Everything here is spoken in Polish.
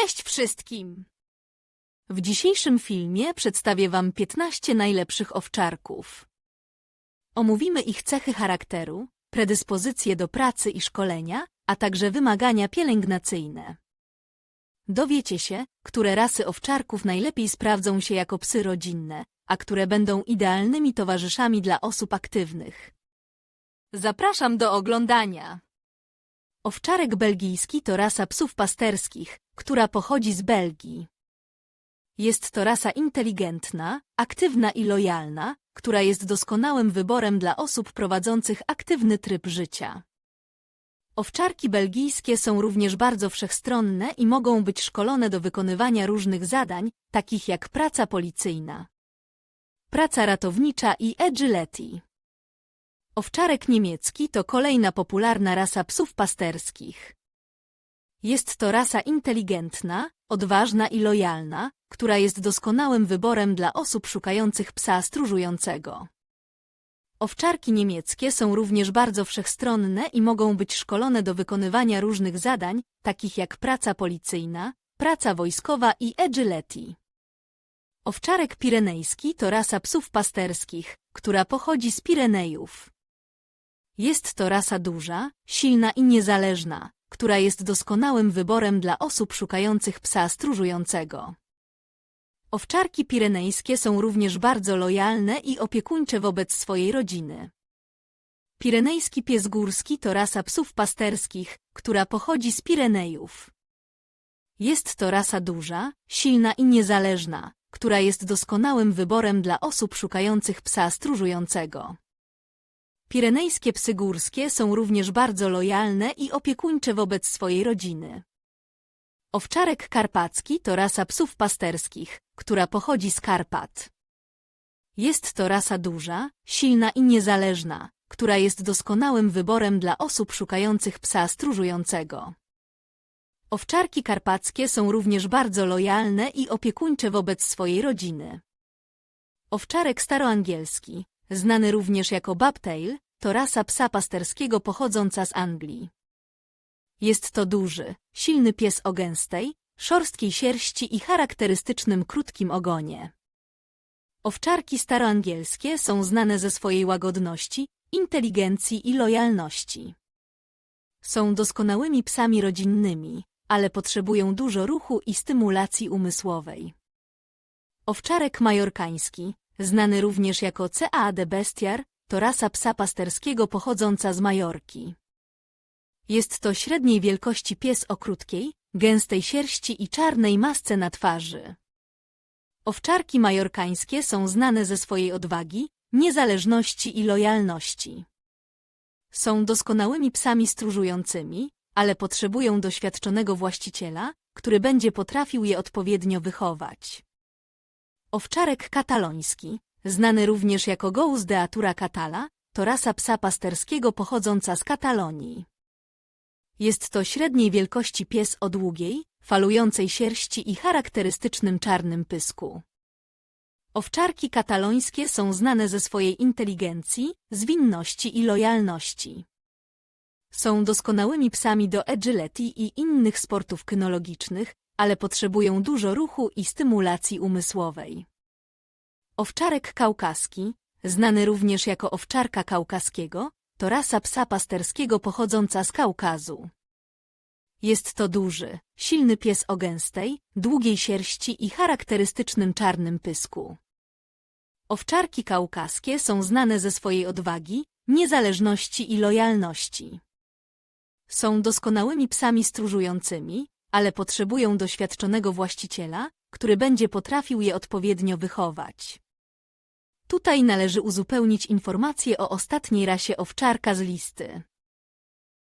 Cześć wszystkim! W dzisiejszym filmie przedstawię Wam 15 najlepszych owczarków. Omówimy ich cechy charakteru, predyspozycje do pracy i szkolenia, a także wymagania pielęgnacyjne. Dowiecie się, które rasy owczarków najlepiej sprawdzą się jako psy rodzinne, a które będą idealnymi towarzyszami dla osób aktywnych. Zapraszam do oglądania! Owczarek belgijski to rasa psów pasterskich, która pochodzi z Belgii. Jest to rasa inteligentna, aktywna i lojalna, która jest doskonałym wyborem dla osób prowadzących aktywny tryb życia. Owczarki belgijskie są również bardzo wszechstronne i mogą być szkolone do wykonywania różnych zadań, takich jak praca policyjna, praca ratownicza i agility. Owczarek niemiecki to kolejna popularna rasa psów pasterskich. Jest to rasa inteligentna, odważna i lojalna, która jest doskonałym wyborem dla osób szukających psa stróżującego. Owczarki niemieckie są również bardzo wszechstronne i mogą być szkolone do wykonywania różnych zadań, takich jak praca policyjna, praca wojskowa i agility. Owczarek pirenejski to rasa psów pasterskich, która pochodzi z Pirenejów. Jest to rasa duża, silna i niezależna, która jest doskonałym wyborem dla osób szukających psa stróżującego. Owczarki pirenejskie są również bardzo lojalne i opiekuńcze wobec swojej rodziny. Pirenejski pies górski to rasa psów pasterskich, która pochodzi z Pirenejów. Jest to rasa duża, silna i niezależna, która jest doskonałym wyborem dla osób szukających psa stróżującego. Pirenejskie psy górskie są również bardzo lojalne i opiekuńcze wobec swojej rodziny. Owczarek karpacki to rasa psów pasterskich, która pochodzi z Karpat. Jest to rasa duża, silna i niezależna, która jest doskonałym wyborem dla osób szukających psa stróżującego. Owczarki karpackie są również bardzo lojalne i opiekuńcze wobec swojej rodziny. Owczarek staroangielski, znany również jako Bobtail, to rasa psa pasterskiego pochodząca z Anglii. Jest to duży, silny pies o gęstej, szorstkiej sierści i charakterystycznym krótkim ogonie. Owczarki staroangielskie są znane ze swojej łagodności, inteligencji i lojalności. Są doskonałymi psami rodzinnymi, ale potrzebują dużo ruchu i stymulacji umysłowej. Owczarek majorkański, znany również jako CA de Bestiar, to rasa psa pasterskiego pochodząca z Majorki. Jest to średniej wielkości pies o krótkiej, gęstej sierści i czarnej masce na twarzy. Owczarki majorkańskie są znane ze swojej odwagi, niezależności i lojalności. Są doskonałymi psami stróżującymi, ale potrzebują doświadczonego właściciela, który będzie potrafił je odpowiednio wychować. Owczarek kataloński, znany również jako Gous de Atura Catala, to rasa psa pasterskiego pochodząca z Katalonii. Jest to średniej wielkości pies o długiej, falującej sierści i charakterystycznym czarnym pysku. Owczarki katalońskie są znane ze swojej inteligencji, zwinności i lojalności. Są doskonałymi psami do agility i innych sportów kynologicznych, ale potrzebują dużo ruchu i stymulacji umysłowej. Owczarek kaukaski, znany również jako owczarka kaukaskiego, to rasa psa pasterskiego pochodząca z Kaukazu. Jest to duży, silny pies o gęstej, długiej sierści i charakterystycznym czarnym pysku. Owczarki kaukaskie są znane ze swojej odwagi, niezależności i lojalności. Są doskonałymi psami stróżującymi, ale potrzebują doświadczonego właściciela, który będzie potrafił je odpowiednio wychować. Tutaj należy uzupełnić informacje o ostatniej rasie owczarka z listy.